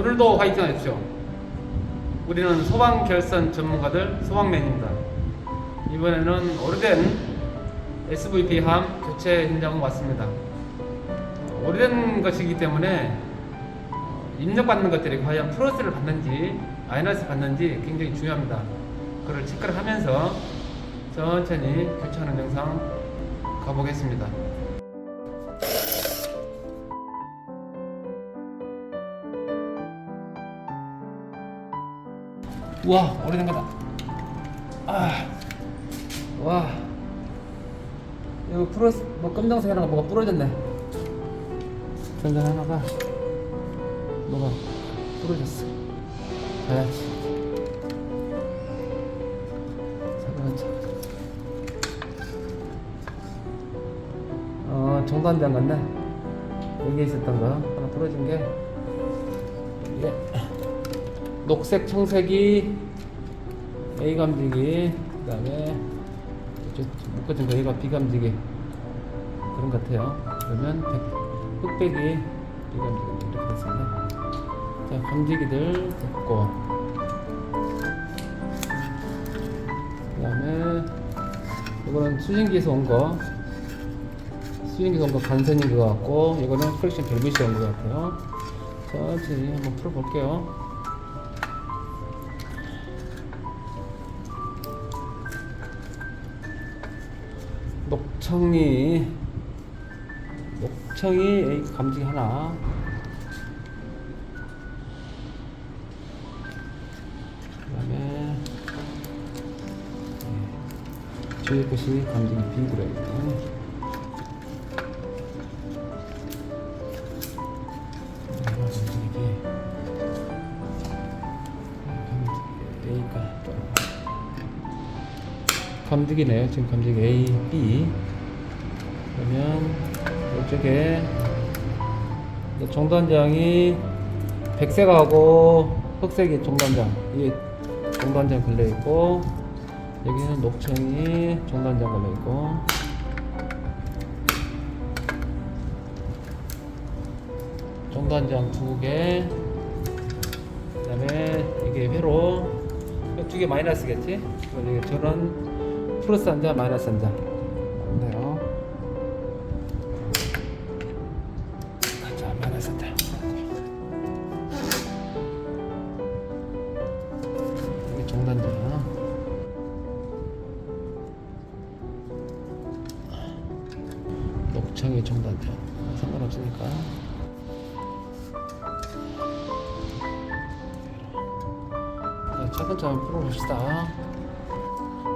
오늘도 화이팅 하십시오. 우리는 소방 결선 전문가들 소방맨입니다. 이번에는 오래된 SVP 함 교체 현장 왔습니다. 어, 오래된 것이기 때문에 어, 입력받는 것들이 과연 플러스를 받는지 마이너스 받는지 굉장히 중요합니다. 그걸 체크를 하면서 천천히 교체하는 영상 가보겠습니다. 와 오래된 거다. 아, 와, 이거 플러스 뭐 검정색 하나가 뭐가 부러졌네. 전장 하나가 뭐가 부러졌어. 자야지. 잠깐만 참. 어 정단장 같네. 여기 있었던 거 하나 부러진 게 녹색 청색이 A 감지기 그 다음에 이쪽 묶어진 거 A가 B 감지기 그런 것 같아요. 그러면 백- 흑백이 B 감지기 이렇게 됐습니다. 자 감지기들 됐고 그 다음에 이거는 수신기에서 온 거. 수신기에서 온거 간선인 것 같고 이거는 프렉션 온것 같아요. 천천히 한번 풀어볼게요. 녹청이 A 감지기 하나 그다음에 네, 뒤에 것이 감지기 A가 감지기네요. 지금 감지기 A, B. 그러면 이쪽에 이제 종단장이 백색하고 흑색이 종단장. 이게 종단장 걸려 있고 여기는 녹청이 종단장 걸려 있고 종단장 두 개. 그다음에 이게 회로 두 개 마이너스겠지? 이게 저는 플러스 한 장, 마이너스 한 장. 맞네요. 차근차근 풀어봅시다.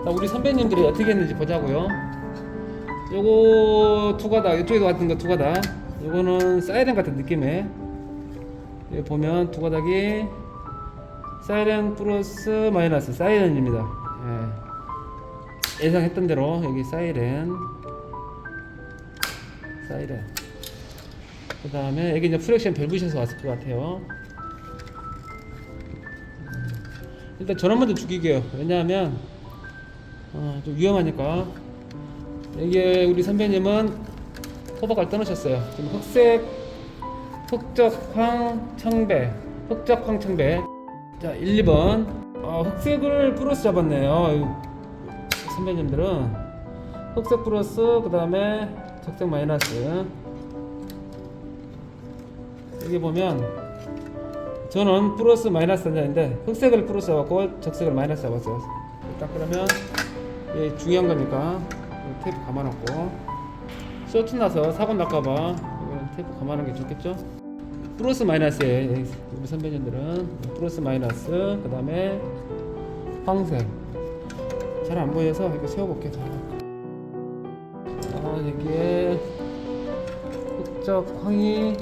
자, 우리 선배님들이 어떻게 했는지 보자고요. 요거 투가다. 이쪽에도 같은 거 투가다. 요거는 사이렌 같은 느낌에 여기 보면 투가닥이 사이렌 플러스 마이너스 사이렌입니다. 예. 예상했던 대로 여기 사이렌 사이렌 그 다음에 여기 이제 프렉션 밸브셔서 왔을 것 같아요. 일단 전원 먼저 죽이게요. 왜냐하면 어, 좀 위험하니까. 이게 우리 선배님은 호박을 떠나셨어요. 지금 흑색, 흑적황 청배, 흑적황 청배. 자, 1, 2번. 어, 흑색을 플러스 잡았네요. 이 선배님들은 흑색 플러스, 그 다음에 적색 마이너스. 여기 보면 저는 플러스 마이너스 한 장인데 흑색을 플러스 잡았고 적색을 마이너스 잡았어요. 일단 그러면 이게 중요한 거니까 이 테이프 감아놓고 쇼트 나서 사고 날까봐 테이프 감아놓는 게 좋겠죠? 플러스 마이너스에 우리 선배님들은 플러스 마이너스 그 다음에 황색 잘 안 보여서 이거 세워볼게요. 아 여기에 흑적 황이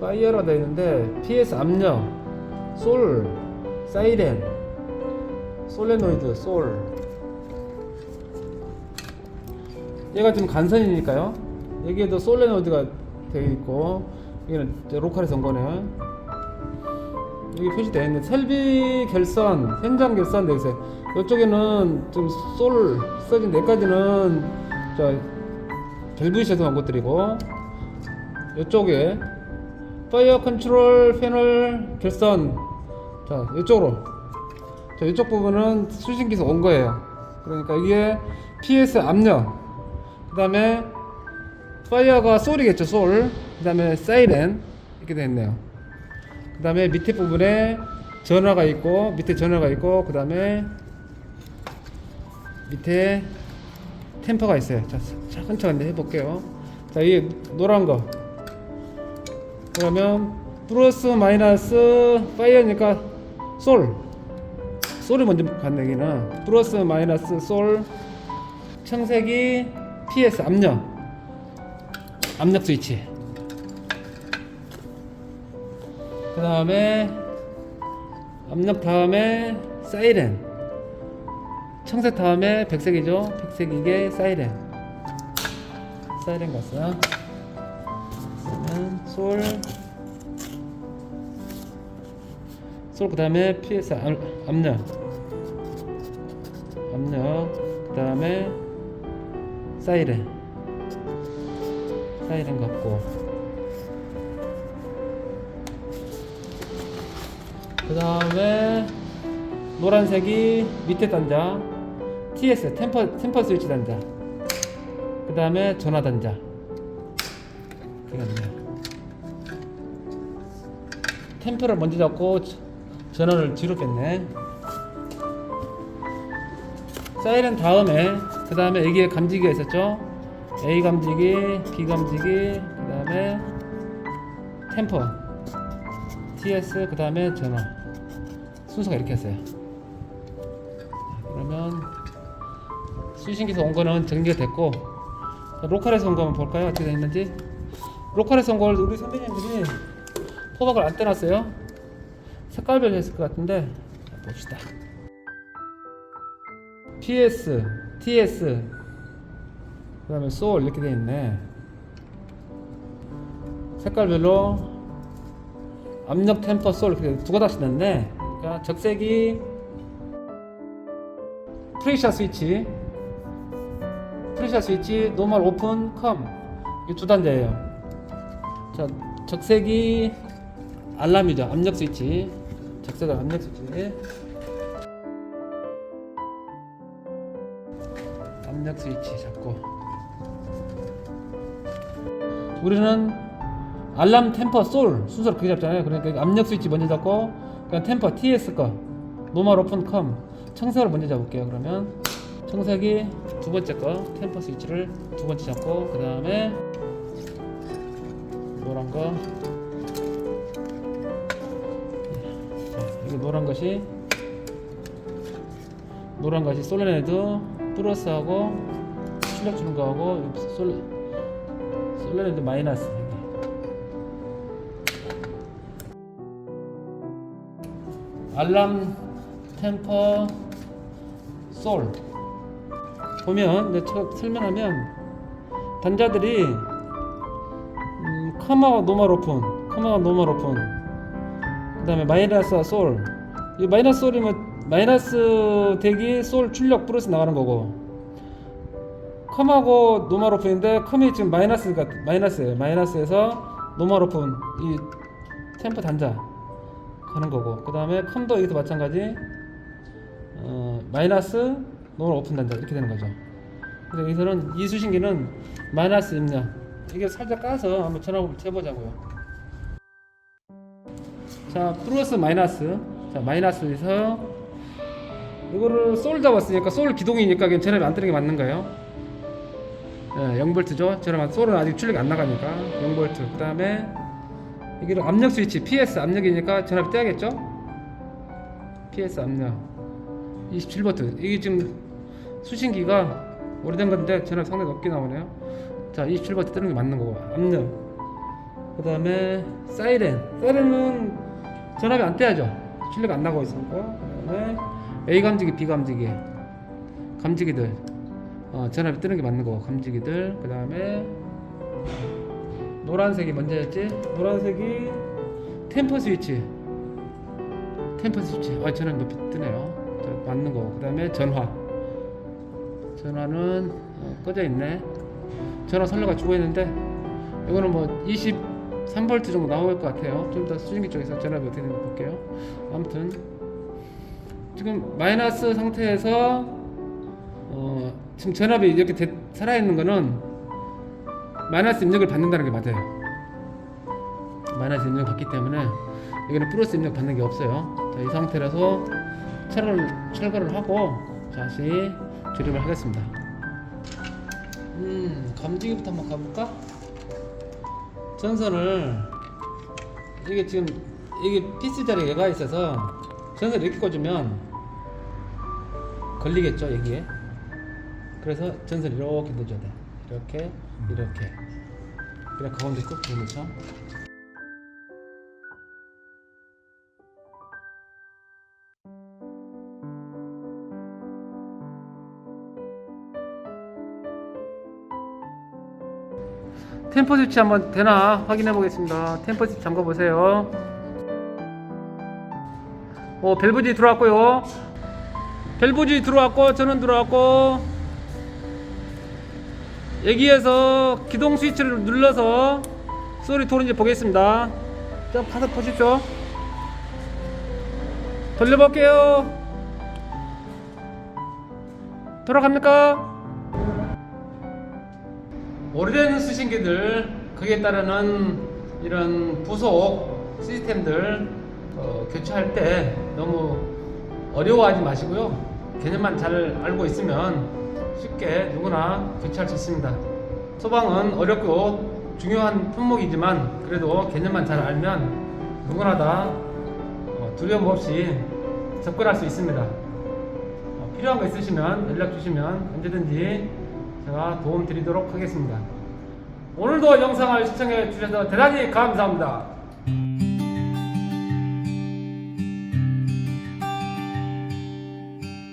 파이어로 되어 있는데 PS 압력, 솔, 사이렌, 솔레노이드, 솔. 얘가 지금 간선이니까요. 여기에도 솔레노이드가 되어 있고 여기는 로컬에서 온 거네요. 여기 표시되어 있는 설비 결선, 현장 결선 되어 있어요. 이쪽에는 좀 솔 써진 데까지는 저 밸브셔서 온 것들이고 이쪽에 파이어 컨트롤 패널 결선 자 이쪽으로 자 이쪽 부분은 수신기에서 온 거예요 그러니까 이게 PS 압력 그 다음에 파이어가 솔이겠죠 솔. 그 다음에 사이렌 이렇게 되어 있네요. 그 다음에 밑에 부분에 전화가 있고 밑에 전화가 있고 그 다음에 밑에 템퍼가 있어요. 자 차근차근 해볼게요. 자 이게 노란 거. 그러면 플러스 마이너스 파이어니까 솔. 솔이 먼저 받는 얘기는 플러스 마이너스 솔. 청색이 PS 압력. 압력 스위치. 그 다음에 압력 다음에 사이렌. 청색 다음에 백색이죠? 백색 이게 사이렌. 사이렌 갔어요 솔. 솔 그 다음에 PS 압, 압력 압력 그 다음에 사이렌. 사이렌 같고. 그 다음에 노란색이 밑에 단자. TS 템퍼 템퍼 스위치 단자. 그 다음에 전화 단자. 그렇네요 템퍼를 먼저 잡고 저- 전원을 뒤로 뺐네 사이렌 다음에 그 다음에 여기에 감지기가 있었죠 A 감지기, B 감지기, 그 다음에 템퍼, TS, 그 다음에 전화 순서가 이렇게 했어요. 그러면 수신기에서 온 거는 정리가 됐고 자, 로컬에서 온거 한번 볼까요? 어떻게 있는지 로컬에서 온 걸 우리 선배님들이 포박을 안 떼놨어요. 색깔별로 했을 것 같은데 자, 봅시다. PS, TS, 그 다음에 소울 이렇게 되어 있네. 색깔별로 압력 템퍼 소울 이렇게 두 가닥씩 있는데 그러니까 적색이 프레셔 스위치 프레셔 스위치 노멀 오픈 컴. 이 두 단자예요. 자 적색이 알람이죠. 압력 스위치. 적색은 압력 스위치. 압력 스위치 잡고. 우리는 알람 템퍼 솔 순서를 그렇게 잡잖아요. 그러니까 압력 스위치 먼저 잡고 그냥 템퍼 TS 거 노멀 오픈 컴 청색을 먼저 잡을게요 그러면. 청색이 두 번째 거 템퍼 스위치를 두 번째 잡고 그 다음에 노란 거 자, 이거 노란 것이 노란 것이 솔레네드 플러스하고 출력 주는 거하고 솔 솔레네드 마이너스. 알람 템퍼 솔 보면 저 설명하면 단자들이 음, 컴하고 노멀 오픈 컴하고 노멀 오픈 그 다음에 마이너스와 솔. 이 마이너스 솔이면 마이너스 대기 솔 출력 플러스 나가는 거고. 컴하고 노멀 오픈인데 컴이 지금 마이너스가 마이너스예요. 마이너스에서 노멀 오픈 이 템퍼 단자 가는 거고. 그 다음에 컴도 여기도 마찬가지. 어, 마이너스 노멀 오픈 단자 이렇게 되는 거죠. 그래서 여기서는 이 수신기는 마이너스 입력. 이게 살짝 까서 한번 전압을 재보자고요. 자 플러스 마이너스. 자 마이너스에서 이거를 솔 잡았으니까 솔 기동이니까 전압이 안 뜨는 게 맞는 거예요. 예, 0볼트죠? 전압 솔은 아직 출력이 안 나가니까 0볼트. 그 다음에 이게 압력 스위치 PS 압력이니까 전압이 떼야겠죠? PS 압력. 27볼트. 이게 지금 수신기가 오래된 건데 전압이 상당히 높게 나오네요. 자 27볼트 뜨는 게 맞는 거고 압력. 그 다음에 사이렌. 사이렌은 전압이 안 떼야죠. 출력 안 나고 있었고 그 다음에 A 감지기 B 감지기. 감지기들. 어, 전압이 뜨는 게 맞는 거고 감지기들. 그 다음에 노란색이 먼저였지? 노란색이 템퍼 스위치. 템퍼 스위치. 아 전압 높이 뜨네요. 저 맞는 거고. 그 다음에 전화. 전화는 어, 꺼져 있네. 전화 선로가 죽어 있는데 이거는 뭐 23V 정도 나올 것 같아요. 좀 더 수증기 쪽에서 전압이 어떻게 되는지 볼게요. 아무튼 지금 마이너스 상태에서 어, 지금 전압이 이렇게 대- 살아있는 거는 마이너스 입력을 받는다는 게 맞아요. 마이너스 입력 받기 때문에 여기는 플러스 입력 받는 게 없어요. 자, 이 상태라서 철을 철거를 하고 다시 조립을 하겠습니다. 음, 감지기부터 한번 가볼까? 전선을 이게 지금 이게 피스 자리에 얘가 있어서 전선을 이렇게 꽂으면 걸리겠죠 여기에. 그래서 전선을 이렇게 넣어줘야 돼. 이렇게 이렇게. 그래 가운데 꾹 눌러 템퍼 스위치 한번 되나 확인해 보겠습니다. 템퍼 스위치 잠궈 보세요. 어, 밸브지 들어왔고요. 밸브지 들어왔고 전원 들어왔고 여기에서 기동 스위치를 눌러서 소리 도는지 보겠습니다. 좀 가서 보십시오. 돌려볼게요. 돌아갑니까? 오래된 수신기들 거기에 따르는 이런 부속 시스템들 어, 교체할 때 너무 어려워하지 마시고요. 개념만 잘 알고 있으면 쉽게 누구나 교체할 수 있습니다. 소방은 어렵고 중요한 품목이지만 그래도 개념만 잘 알면 누구나 다 어, 두려움 없이 접근할 수 있습니다. 어, 필요한 거 있으시면 연락 주시면 언제든지 제가 도움 드리도록 하겠습니다. 오늘도 영상을 시청해 주셔서 대단히 감사합니다.